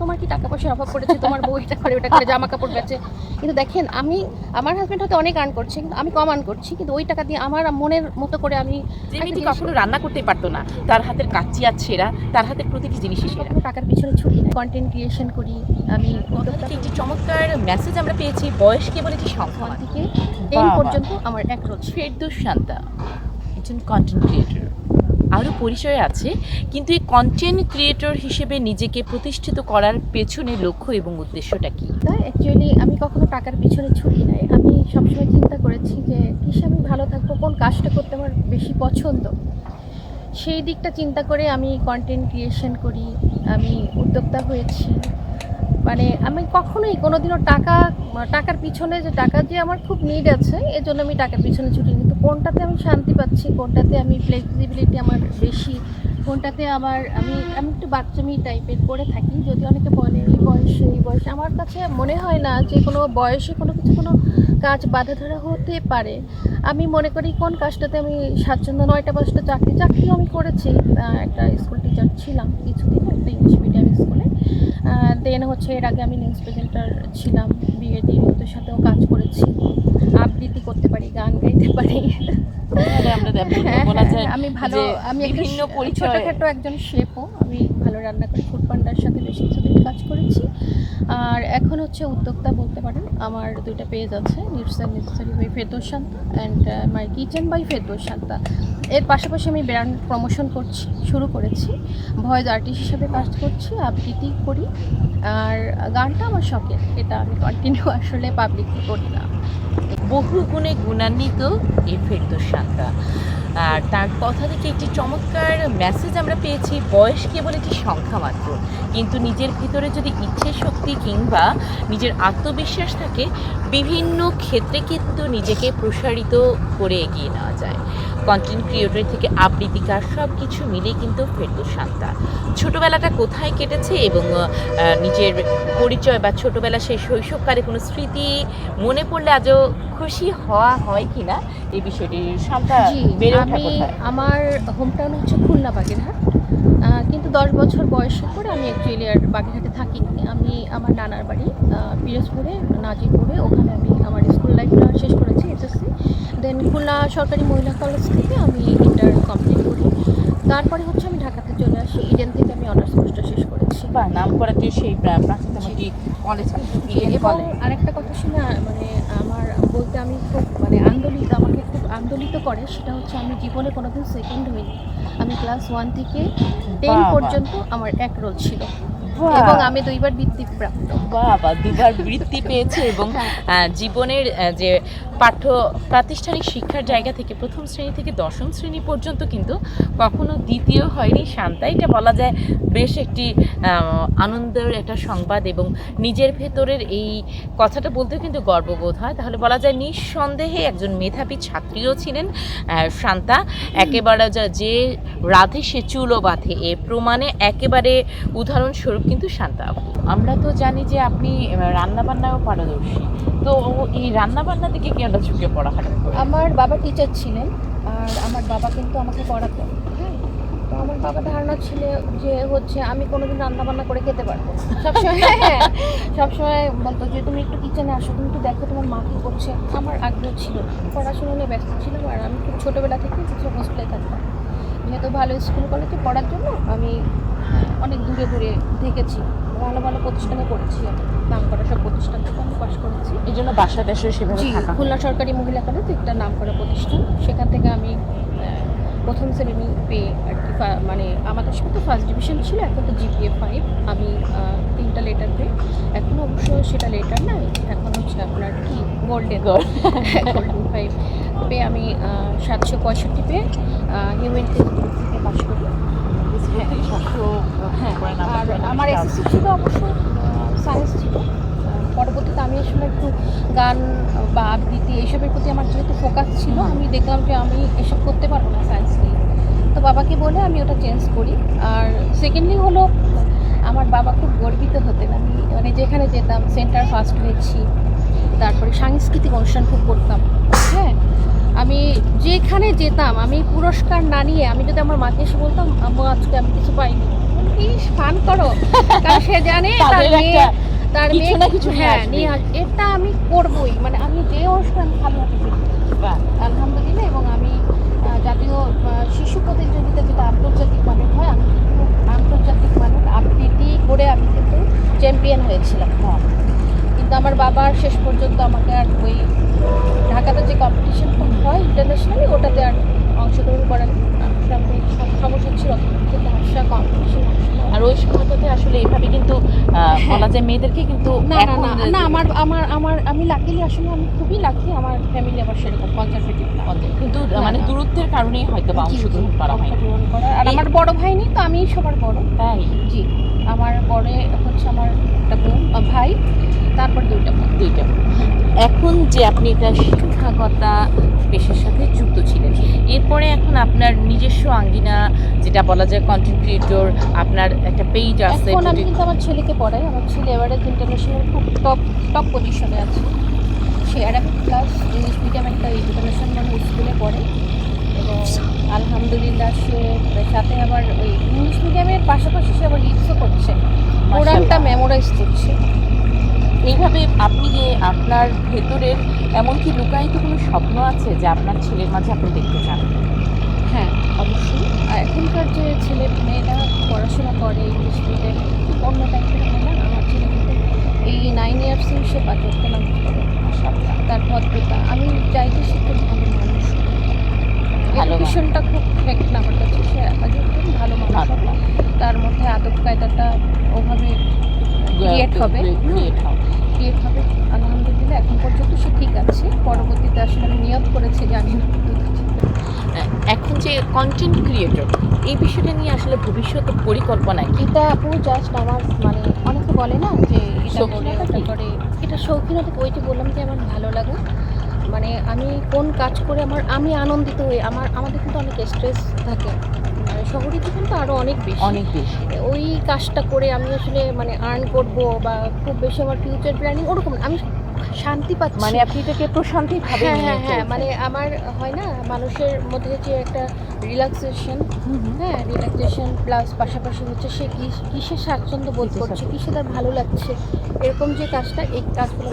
তোমার কি টাকা পয়সার অভাব পড়েছে? তোমার বউ এটা করে ওটা করে জামা কাপড় বেচে কিন্তু দেখেন আমি আমার হাজবেন্ড হয়তো অনেক আর্ন করছে কিন্তু আমি কম আর্ন করছি কিন্তু ওই টাকা দিয়ে আমার মনের মতো করে আমি যে মেয়েটি কখনো রান্না করতে পারতো না তার হাতের কাচ্চি আর সেরা তার হাতের প্রতিটি জিনিসই সেরা টাকার পিছনে ছুটি কন্টেন্ট ক্রিয়েশন করি আমি একটি চমৎকার মেসেজ আমরা পেয়েছি বয়স কেবল একটি সংখ্যা থেকে টেন পর্যন্ত আমার এক রোজ। ফেরদৌস শান্তা একজন কন্টেন্ট ক্রিয়েটর আরও পরিচয় আছে, কিন্তু এই কন্টেন্ট ক্রিয়েটর হিসেবে নিজেকে প্রতিষ্ঠিত করার পেছনে লক্ষ্য এবং উদ্দেশ্যটা কি? তাই অ্যাকচুয়ালি আমি কখনো টাকার পিছনে ছুটি নাই। আমি সবসময় চিন্তা করেছি যে, কিসে আমি ভালো থাকব, কোন কাজটা করতে আমার বেশি পছন্দ? সেই দিকটা চিন্তা করে আমি কন্টেন্ট ক্রিয়েশন করি। আমি উদ্যোক্তা হয়েছি। মানে আমি কখনোই কোনোদিনও টাকা, টাকার পিছনে যে টাকা যে আমার খুব নিড আছে, এজন্য আমি টাকার পিছনে ছুটি কিন্তু কোনটাতে আমি শান্তি পাচ্ছি, কোনটাতে আমি ফ্লেক্সিবিলিটি আমার বেশি, কোনটাতে আমার আমি আমি একটু বাচ্চামি টাইপের করে থাকি। যদি অনেকে বলে এই বয়সে এই বয়সে, আমার কাছে মনে হয় না যে কোনো বয়সে কোনো কিছু, কোনো কাজ বাধা ধরা হতে পারে। আমি মনে করি কোন কাজটাতে আমি স্বাচ্ছন্দ্য, নয়টা পাঁচটা চাকরি, চাকরিও আমি করেছি। একটা স্কুল টিচার ছিলাম কিছুদিন, একটা ইংলিশ মিডিয়াম স্কুলে দেন হচ্ছে এর আগে আমি নিউজ প্রেজেন্টার ছিলাম বিএডি ওদের সাথেও কাজ করেছি। আবৃত্তি করতে পারি গান গাইতে পারি। হ্যাঁ, হ্যাঁ, আমি ভালো আমি বিভিন্ন পরিচয় ছোটখাটো একজন শেফও আমি ভালো রান্না করি ফুড পান্ডার সাথে বেশ কিছুদিন কাজ করেছি। আর এখন হচ্ছে উদ্যোক্তা বলতে পারেন, আমার দুইটা পেজ আছে needs and necessary by Ferdous Shanta and my kitchen by Ferdous Shanta এর পাশাপাশি আমি ব্র্যান্ড প্রমোশন করছি, শুরু করেছি। ভয়েস আর্টিস্ট হিসাবে কাজ করছি, আবৃত্তি করি। আর গানটা আমার শখের, এটা আমি কন্টিনিউ আসলে পাবলিকলি করি না। বহু গুণে গুণান্বিত এই ফেরদৌস শান্তা আর তার কথা থেকে একটি চমৎকার মেসেজ আমরা পেয়েছি, বয়স কেবল একটি সংখ্যা মাত্র। কিন্তু নিজের ভিতরে যদি ইচ্ছে শক্তি কিংবা নিজের আত্মবিশ্বাস থাকে, বিভিন্ন ক্ষেত্রে কিন্তু নিজেকে প্রসারিত করে এগিয়ে নেওয়া যায়। কন্টেন্ট ক্রিয়েটর থেকে আবৃত্তিকার সব কিছু মিলে কিন্তু ফেরদৌস শান্তা ছোটবেলাটা কোথায় কেটেছে এবং নিজের পরিচয় বা ছোটবেলা সেই শৈশবকালে কোনো স্মৃতি মনে পড়লে আজও খুশি হওয়া হয় কিনা? এই বিষয়টি শান্তা আমি আমার হোম টাউন হচ্ছে খুলনা বাগেরহাট। কিন্তু দশ বছর বয়সের পরে আমি অ্যাকচুয়ালি আর বাগেরহাটে থাকিনি আমি আমার নানার বাড়ি পিরোজপুরে নাজিরপুরে। ওখানে আমি আমার স্কুল লাইফটা শেষ করেছি এসএসসি দেন খুলনা সরকারি মহিলা কলেজ থেকে আমি ইন্টার কমপ্লিট করি। তারপরে হচ্ছে আমি ঢাকাতে চলে আসি। ইডেন থেকে আমি অনার্স মাস্টার শেষ করেছি। বা নাম করাতে সেই প্রা- প্রাচীনতমটি কলেজ এবং আরেকটা কথা শুনে মানে আমার বলতে আমি খুব মানে আন্দোলিত আমাকে খুব আন্দোলিত করে সেটা হচ্ছে আমি জীবনে কোনোদিন সেকেন্ড হইনি। আমি ক্লাস ওয়ান থেকে টেন পর্যন্ত আমার এক রোল ছিল। এবং আমি দুইবার বৃত্তি প্রাপ্ত বাবা দুবার বৃত্তি পেয়েছে এবং হ্যাঁ। জীবনের যে পাঠ্য প্রাতিষ্ঠানিক শিক্ষার জায়গা থেকে প্রথম শ্রেণি থেকে দশম শ্রেণি পর্যন্ত কিন্তু কখনো দ্বিতীয় হয়নি শান্তা এটা বলা যায় বেশ একটি আনন্দের একটা সংবাদ এবং নিজের ভেতরের এই কথাটা বলতেও কিন্তু গর্ববোধ হয়। তাহলে বলা যায় নিঃসন্দেহে একজন মেধাবী ছাত্রীও ছিলেন শান্তা একেবারে যা- যে রাধে সে চুলো বাঁধে এ প্রমাণে একেবারে উদাহরণস্বরূপ কিন্তু শান্তা। আমরা তো জানি যে আপনি রান্না বান্নাও পারদর্শী তো এই রান্না বান্না থেকে কি আমরা ঝুঁকে পড়া? আমার বাবা টিচার ছিলেন, আর আমার বাবা কিন্তু আমাকে পড়াতেন হ্যাঁ তো আমার বাবা ধারণা ছিল যে হচ্ছে আমি কোনোদিন রান্না বান্না করে খেতে পারব। সবসময় হ্যাঁ সবসময় বলতো যে, তুমি একটু কিচেনে আসো, তুমি একটু দেখো তোমার মা কী করছে আমার আগ্রহ ছিল, পড়াশোনা নিয়ে ব্যস্ত ছিলাম, আর আমি খুব ছোটোবেলা থেকে কিছু হোস্টেলে থাকতাম যেহেতু ভালো স্কুল কলেজে পড়ার জন্য আমি অনেক দূরে দূরে থেকেছি ভালো ভালো প্রতিষ্ঠানে পড়েছি আমি। নাম করা সব প্রতিষ্ঠান থেকে আমি পাশ করেছি। এই জন্য বাসা দেশে সেভাবে খুলনা সরকারি মহিলা কলেজ একটা নাম করা প্রতিষ্ঠান। সেখান থেকে আমি প্রথম শ্রেণি পেয়ে আর কি মানে আমাদের সাথে তো ফার্স্ট ডিভিশন ছিল এখন তো জিপিএ ফাইভ আমি তিনটা লেটার পেয়ে এখন অবশ্য সেটা লেটার নাই এখন হচ্ছে আপনার কি? গোল্ডেন গোল্ডেন ফাইভ পেয়ে আমি সাতশো পঁয়ষট্টি পেয়ে হিউম্যানিটিস থেকে পাশ করি হ্যাঁ আর আমার এসএসসি ছিল অবশ্য সায়েন্স ছিল। পরবর্তীতে আমি আসলে একটু গান বা আবৃত্তি এইসবের প্রতি আমার যেহেতু ফোকাস ছিল আমি দেখলাম যে আমি এসব করতে পারব না সায়েন্স নিয়ে। তো বাবাকে বলে আমি ওটা চেঞ্জ করি। আর সেকেন্ডলি হলো আমার বাবা খুব গর্বিত হতেন। আমি মানে যেখানে যেতাম সেন্টার ফার্স্ট হয়েছি তারপরে সাংস্কৃতিক অনুষ্ঠান খুব করতাম। হ্যাঁ আমি যেখানে যেতাম আমি পুরস্কার না নিয়ে আমি যদি আমার মাকে এসে বলতাম আম্মু আজকে আমি কিছু পাইনি। কি ফান করো? কারণ সে জানে তার মেয়ে তার কিছু মেয়ে না কিছু হ্যাঁ নিয়ে আস- এটা আমি করবই। মানে আমি যে অনুষ্ঠান ভালো আলহামদুলিল্লাহ এবং আমি জাতীয় শিশু প্রতিযোগিতা যেটা আন্তর্জাতিক মানের হয় আমি আন্তর্জাতিক মানের আবৃত্তি করে আমি কিন্তু চ্যাম্পিয়ন হয়েছিলাম। কিন্তু আমার বাবার শেষ পর্যন্ত আমাকে আর ওই ঢাকাতে যে কম্পিটিশন হয় ইন্টারন্যাশনালি ওটাতে আর অংশগ্রহণ করার সমস্যা ছিল। কিন্তু হাসা কম্পিটিশন আর ওই সময়টাতে আসলে এভাবে কিন্তু বলা যায় মেয়েদেরকে কিন্তু না না না না আমার আমার আমার আমি লাকিলি আসলে আমি খুবই লাকি আমার ফ্যামিলি আবার সেরকম কনজারভেটিভ না। কিন্তু মানে দূরত্বের কারণেই হয়তো বা অংশগ্রহণ করা হয় আর আমার বড় ভাই নেই তো আমি সবার বড়। তাই? জি আমার হচ্ছে আমার একটা বোন আহ, ভাই তারপর দুইটা বোন দুইটা এখন যে আপনি এটা শিক্ষকতা পেশার সাথে যুক্ত ছিলেন এরপরে এখন আপনার নিজস্ব আঙ্গিনা যেটা বলা যায় কন্টেন্ট ক্রিয়েটর আপনার একটা পেজ আছে এখন আমি কিন্তু আমার ছেলেকে পড়াই। আমার ছেলে এভারেজ ইন্টারন্যাশনাল খুব টপ টপ পজিশনে আছে। সে অ্যারাবিক ক্লাস ইংলিশ মিডিয়াম একটা ইন্টারন্যাশনাল মানে স্কুলে পড়ে। এবং আলহামদুলিল্লাহ সে সাথে আবার ওই ইংলিশ মিডিয়ামের পাশাপাশি সে আবার লিডসও করছে। কোরআনটা। মেমোরাইজ করছে এইভাবে আপনি যে আপনার ভেতরের এমন কি লুকায়িত কোনো স্বপ্ন আছে যে আপনার ছেলের মাঝে আপনি দেখতে চান হ্যাঁ অবশ্যই আর এখনকার যে ছেলে মেয়েরা পড়াশোনা করে ইংলিশ মিডিয়ামে অন্য টাইপের হয় না আমার ছেলে কিন্তু এই নাইন ইয়ার্সেই সে পাঁচ ওয়াক্ত নামাজ পড়ে মাশাআল্লাহ। তার ভদ্রতা আমি চাইতে সে খুব ভালো মানুষ ভালো। এডুকেশনটা খুব ফেক না আমার কাছে সে আজ খুব ভালো মানুষ। তার মধ্যে আদব কায়দাটা ওভাবে হবে। ক্রিয়েট হবে। ক্রিয়েট হবে। আলহামদুলিল্লাহ এখন পর্যন্ত সে ঠিক আছে। পরবর্তীতে আসলে আমি নিয়ত করেছি জানি না। এখন যে কন্টেন্ট ক্রিয়েটর এই বিষয়টা নিয়ে আসলে ভবিষ্যৎ পরিকল্পনা এটা আপু জাস্ট আমার মানে অনেকে বলে না যে এটা করে এটা শৌখিনতা ওই যে বললাম যে আমার ভালো লাগা। মানে আমি কোন কাজ করে আমার আমি আনন্দিত হই। আমার আমাদের কিন্তু অনেক স্ট্রেস থাকে। মানে শহরে জীবন তো আরও অনেক বেশি। অনেক বেশি। ওই কাজটা করে আমি আসলে মানে আর্ন করব বা খুব বেশি আমার ফিউচার প্ল্যানিং ওরকম আমি শান্তি পাচ্ছি। মানে আপনি এটাকে প্রশান্তি ভাবে হ্যাঁ হ্যাঁ হ্যাঁ মানে আমার হয় না মানুষের মধ্যে যে একটা রিল্যাক্সেশন হ্যাঁ রিল্যাক্সেশন প্লাস পাশাপাশি হচ্ছে সে কি কিসে স্বাচ্ছন্দ্য বোধ করছে। কিসে তার ভালো লাগছে এরকম যে কাজটা এই কাজগুলো।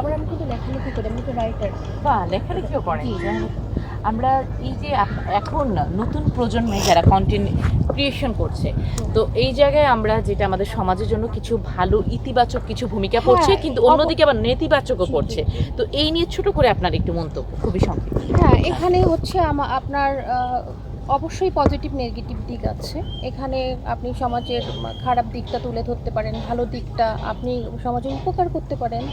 আবার আমি কিন্তু লেখালেখি করি আমি তো রাইটার বা লেখালেখিও হোক, আমরা এই যে এখন নতুন প্রজন্মে যারা কন্টেন্ট ক্রিয়েশন করছে তো এই জায়গায় আমরা যেটা আমাদের সমাজের জন্য কিছু ভালো ইতিবাচক কিছু ভূমিকা পড়ছে হ্যাঁ, কিন্তু অন্যদিকে আবার নেতিবাচকও পড়ছে। তো এই নিয়ে ছোট করে আপনার একটু মন্তব্য খুবই সংক্ষিপ্ত। হ্যাঁ এখানে হচ্ছে আপনার অবশ্যই পজিটিভ নেগেটিভ দিক আছে। এখানে আপনি সমাজের খারাপ দিকটা তুলে ধরতে পারেন ভালো দিকটা আপনি সমাজের উপকার করতে পারেন।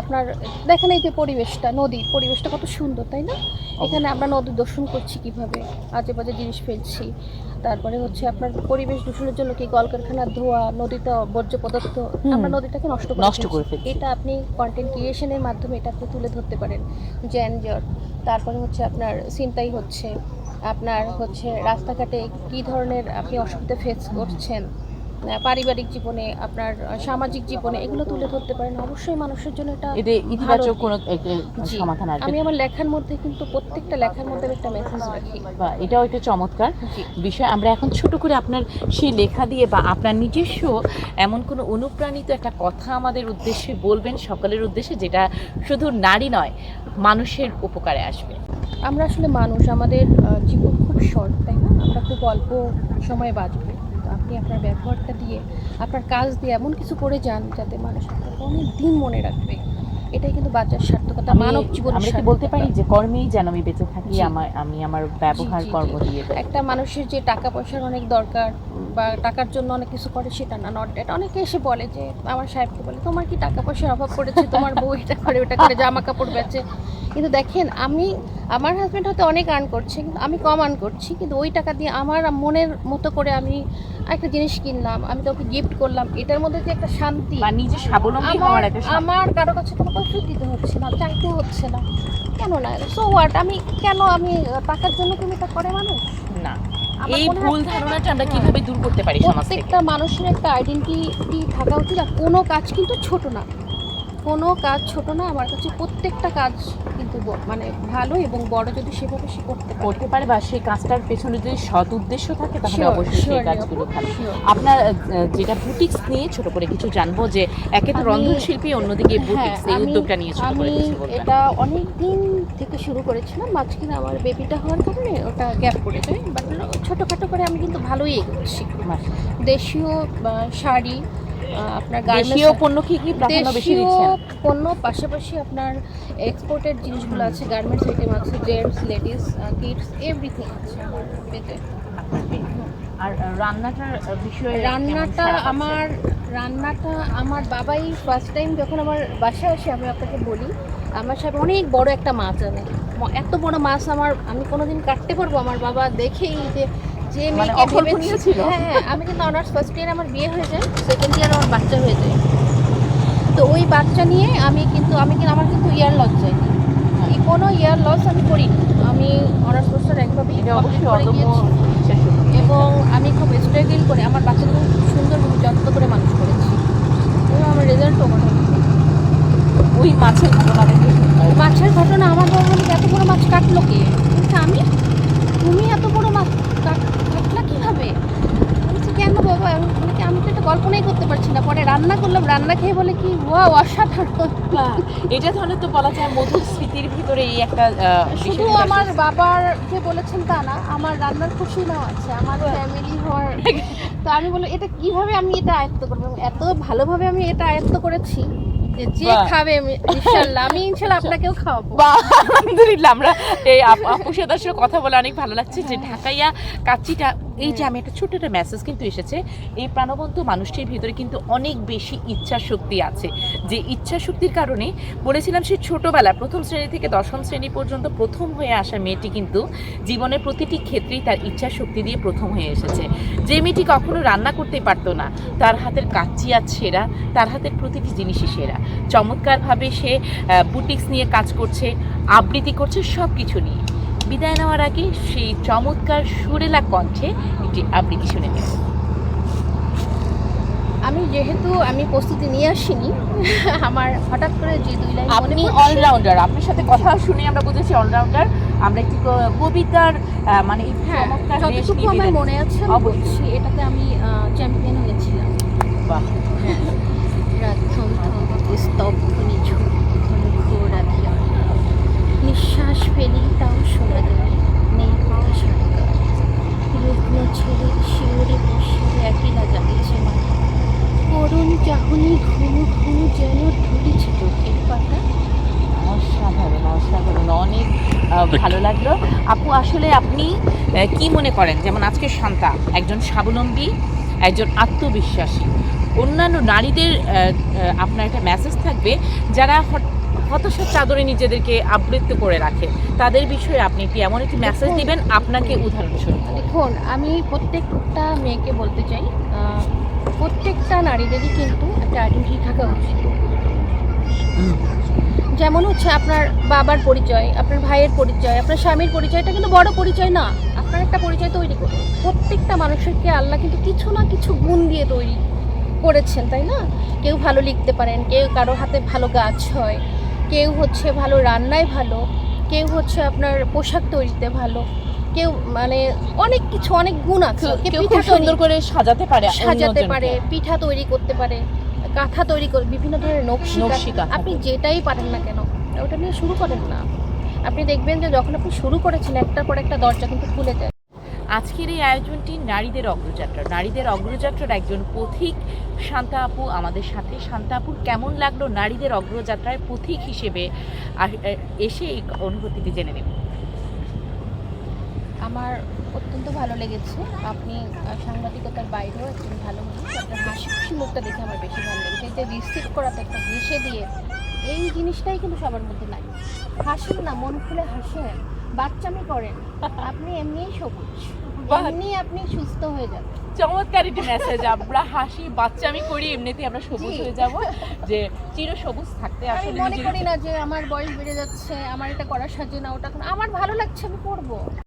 আপনার দেখেন এই যে পরিবেশটা নদী পরিবেশটা কত সুন্দর তাই না এখানে আমরা নদী দূষণ করছি কীভাবে আজে বাজে জিনিস ফেলছি তারপরে হচ্ছে আপনার পরিবেশ দূষণের জন্য কি কলকারখানার ধোয়া নদীতে বর্জ্য পদার্থ। আমরা নদীটাকে নষ্ট করে নষ্ট। করে ফেলছি। এটা আপনি কন্টেন্ট ক্রিয়েশনের মাধ্যমে এটা আপনি তুলে ধরতে পারেন জ্যানজট তারপরে হচ্ছে আপনার চিন্তাই হচ্ছে আপনার হচ্ছে রাস্তাঘাটে কি ধরনের আপনি অসুবিধা ফেস করছেন পারিবারিক জীবনে আপনার সামাজিক জীবনে এগুলো তুলে ধরতে পারেন। অবশ্যই মানুষের জন্য এটা ইতিবাচক কোনো। সমাধান আসবে। আমি আমার লেখার মধ্যে কিন্তু প্রত্যেকটা লেখার মধ্যে একটা মেসেজ রাখি। বা এটাও একটা চমৎকার বিষয়। আমরা এখন ছোট করে আপনার সেই লেখা দিয়ে বা আপনার নিজস্ব এমন কোনো অনুপ্রাণিত একটা কথা আমাদের উদ্দেশ্যে বলবেন সকলের উদ্দেশ্যে যেটা শুধু নারী নয় মানুষের উপকারে আসবে। আমরা আসলে মানুষ আমাদের জীবন খুব শর্ট তাই না? আমরা খুব অল্প সময় বাঁচবো। আপনি আপনার ব্যবহারটা দিয়ে আপনার কাজ দিয়ে এমন কিছু করে যান যাতে মানুষ আপনাকে অনেক দিন মনে রাখবে। এটাই কিন্তু বাঁচার সার্থকতা মানব জীবনের আমরা কি বলতে পারি যে কর্মেই যেন আমি বেঁচে থাকি আমার আমি আমার ব্যবহার কর্ম দিয়ে একটা মানুষের যে টাকা পয়সার অনেক দরকার বা টাকার জন্য অনেক কিছু করে সেটা না নট ডেট অনেকে এসে বলে যে আমার সাহেবকে বলে তোমার কি টাকা পয়সার অভাব পড়েছে? তোমার বউ এটা করে ওটা করে জামা কাপড় বেচে। কিন্তু দেখেন আমি আমার হাজব্যান্ড হয়তো অনেক আর্ন করছে কিন্তু আমি কম আর্ন করছি কিন্তু ওই টাকা দিয়ে আমার মনের মতো করে আমি একটা জিনিস কিনলাম আমি তোকে গিফট করলাম এটার মধ্যে যে একটা শান্তি নিজে স্বাবলম্বী হওয়ার আমার একটা আমার কারও কাছে কোনো কৈফিয়ত দিতে হচ্ছে না চাইতে হচ্ছে না। কেন না? সো হোয়াট আমি কেন আমি টাকার জন্য তুমি এটা করে মানুষ? না। এই ভুল ধারণাটা আমরা। কীভাবে দূর করতে পারি সমাজ থেকে? প্রত্যেকটা মানুষের একটা আইডেন্টিটি থাকা উচিত আর কোনো কাজ কিন্তু ছোট না। কোনো কাজ ছোট না আমার কাছে প্রত্যেকটা কাজ কিন্তু মানে ভালো এবং বড় যদি সেভাবে সে করতে পারে। করতে পারে বা সেই কাজটার পেছনে যদি সৎ উদ্দেশ্য থাকে তাহলে অবশ্যই সেই কাজগুলো ভালো। আপনার যেটা বুটিক্স নিয়ে ছোট করে কিছু জানব যে একে তো আমি- রন্ধন শিল্পী অন্যদিকে হ্যাঁ, বুটিক্স এই উদ্যোগটা নিয়ে ছোট করে কিছু এটা অনেক দিন থেকে শুরু করেছিলাম। মাঝখানে আমার বেবিটা হওয়ার কারণে ওটা গ্যাপ পড়ে যায় বাট ছোটোখাটো করে আমি কিন্তু ভালোই এগোচ্ছি। দেশীয় শাড়ি আপনার দেশীয় পণ্য কি কি প্রাধান্য বেশি দিচ্ছেন? পণ্য পাশাপাশি আপনার এক্সপোর্টেড জিনিসগুলো আছে গার্মেন্টস আইটেম আছে জেন্টস লেডিস কিডস এভরিথিং আছে আমার পেতে। আপনার আর রান্নাটার বিষয়ে রান্নাটা আমার রান্নাটা আমার বাবাই ফার্স্ট টাইম যখন আমার বাসায় আসে আমি আপনাকে বলি আমার সাথে অনেক বড় একটা মাছ আনে। এত বড় মাছ আমার আমি কোনোদিন কাটতে পারব? আমার বাবা দেখেই যে যে মানে মেয়েকে ছিল। হ্যাঁ হ্যাঁ আমি কিন্তু অনার্স ফার্স্ট ইয়ার আমার বিয়ে হয়ে যায় সেকেন্ড ইয়ার আমার বাচ্চা হয়ে যায়। তো ওই বাচ্চা নিয়ে আমি কিন্তু আমি কিন্তু আমার কিন্তু ইয়ার লস যায়নি। এই কোনো ইয়ার লস আমি করিনি। আমি অনার্স কোর্সটা একভাবেই। এবং আমি খুব স্ট্রাগল করে আমার বাচ্চাদের খুব সুন্দরভাবে যত্ন করে মানুষ করেছি এবং আমার রেজাল্টও মোটামুটি ওই মাছের ঘটনা দেখে আহ, মাছের ঘটনা আমার বাবা বলে এত বড় মাছ কাটলো কে বলছে আমি তুমি এত বড় মাছ কাট- কাটলা কীভাবে বলছি কেন বাবা আমি বলি কি, আমি তো এটা কল্পনাই করতে পারছি না পরে রান্না করলাম রান্না খেয়ে বলে কি ওয়া অসাধারণ বাহ, এটা তাহলে তো বলা যায় মধুর স্মৃতির ভিতরে এই একটা শুধু আমার বাবার যে বলেছেন তা না আমার রান্নার খুশি নাও আছে আমার ফ্যামিলি হওয়ার। তো আমি বলি এটা কীভাবে আমি এটা আয়ত্ত করব? এত ভালোভাবে আমি এটা আয়ত্ত করেছি যে যে খাবে আমি ইনশাল্লাহ আমি ইনশাল্লাহ আপনাকেও খাওয়াবো। আলহামদুলিল্লাহ আমরা এই আপ- সাথে কথা বলে অনেক ভালো লাগছে যে ঢাকাইয়া কাচ্চিটা এই যে আমি একটা ছোট একটা মেসেজ কিন্তু এসেছে, এই প্রাণবন্ত মানুষটির ভিতরে কিন্তু অনেক বেশি ইচ্ছা শক্তি আছে। যে ইচ্ছা শক্তির কারণে বলেছিলাম সে ছোটবেলা প্রথম শ্রেণি থেকে দশম শ্রেণি পর্যন্ত প্রথম হয়ে আসা মেয়েটি কিন্তু জীবনের প্রতিটি ক্ষেত্রেই তার ইচ্ছা শক্তি দিয়ে প্রথম হয়ে এসেছে। যে মেয়েটি কখনো রান্না করতেই পারতো না, তার হাতের কাচ্চি আর সেরা তার হাতের প্রতিটি জিনিসই সেরা। চমৎকারভাবে সে বুটিক্স নিয়ে কাজ করছে, আবৃত্তি করছে সব কিছু নিয়ে। বিদায় নেওয়ার আগে সেই চমৎকার সুরেলা কণ্ঠে একটি আবৃত্তি শুনে নেব আমি যেহেতু আমি প্রস্তুতি নিয়ে আসিনি আমার হঠাৎ করে যে দুই লাইন মনে আপনি অলরাউন্ডার আপনার সাথে কথা শুনে আমরা বুঝেছি অলরাউন্ডার আমরা একটি কবিতার মানে হ্যাঁ যতটুকু আমার মনে আছে অবশ্যই। এটাতে আমি চ্যাম্পিয়ন হয়েছিলাম বাহ। স্তব্ধ নিঝুম নিঃশ্বাস ফেলি তাও শোনা যায় নেই কোথা সরকার রুগ্ন ছেলে শিওরে বসে একলা জাগেছে মাথা করুণ চাহনি ঘুমু ঘুমু যেন ধরেছে চোখের পাতা। অসাধারণ অসাধারণ। অনেক ভালো লাগল। আপু আসলে আপনি কি মনে করেন? যেমন আজকে শান্তা একজন স্বাবলম্বী একজন আত্মবিশ্বাসী। অন্যান্য নারীদের আপনার একটা মেসেজ থাকবে যারা হতাশার চাদরে নিজেদেরকে আবৃত্ত করে রাখে। তাদের বিষয়ে আপনি কি এমন একটি মেসেজ দিবেন? আপনাকে উদাহরণস্বরূপ দেখুন আমি প্রত্যেকটা মেয়েকে বলতে চাই প্রত্যেকটা নারীদেরই কিন্তু একটা আইডেন্টি থাকা উচিত। যেমন হচ্ছে আপনার বাবার পরিচয় আপনার ভাইয়ের পরিচয় আপনার স্বামীর পরিচয়টা কিন্তু বড় পরিচয় না। আপনার একটা পরিচয় তৈরি করুন। প্রত্যেকটা মানুষেরকে আল্লাহ কিন্তু কিছু না কিছু গুণ দিয়ে তৈরি করেছেন তাই না? কেউ ভালো লিখতে পারেন কেউ কারও হাতে ভালো গাছ হয় কেউ হচ্ছে ভালো রান্নায় ভালো কেউ হচ্ছে আপনার পোশাক তৈরিতে ভালো কেউ মানে অনেক কিছু অনেক গুণ আছে। পিঠা সুন্দর করে সাজাতে পারে সাজাতে পারে পিঠা তৈরি করতে পারে কাঁথা তৈরি করে বিভিন্ন ধরনের নকশি আপনি যেটাই পারেন না কেন ওটা নিয়ে শুরু করেন না। আপনি দেখবেন যে যখন আপনি শুরু করেছেন একটার পর একটা দরজা কিন্তু খুলে যায়। আজকের এই আয়োজনটি নারীদের অগ্রযাত্রা। নারীদের অগ্রযাত্রার একজন পথিক শান্তা আপু আমাদের সাথে। শান্তা আপুর কেমন লাগল নারীদের অগ্রযাত্রায় পথিক হিসেবে? এসে এই অনুভূতিটি জেনে নেব আমার অত্যন্ত ভালো লেগেছে। আপনি সাংবাদিকতার বাইরেও একজন ভালো মানুষ। আপনার হাসি খুশি মুখটা দেখে আমার বেশি ভালো লেগেছে। যে রিসিভ করাতে একটা হেসে দিয়ে এই জিনিসটাই কিন্তু সবার মধ্যে নাই। হাসেন না, মন খুলে হাসেন। বাচ্চামি করেন। আপনি এমনিই সবুজ। এমনি আপনি সুস্থ হয়ে যাবেন। চমৎকার একটি মেসেজ আমরা হাসি বাচ্চা আমি করি এমনিতেই আমরা সবুজ হয়ে যাব যে চির সবুজ থাকতে আসলে মনে করি না যে আমার বয়স বেড়ে যাচ্ছে আমার এটা করার সাজে না ওটা আমার ভালো লাগছে আমি করব।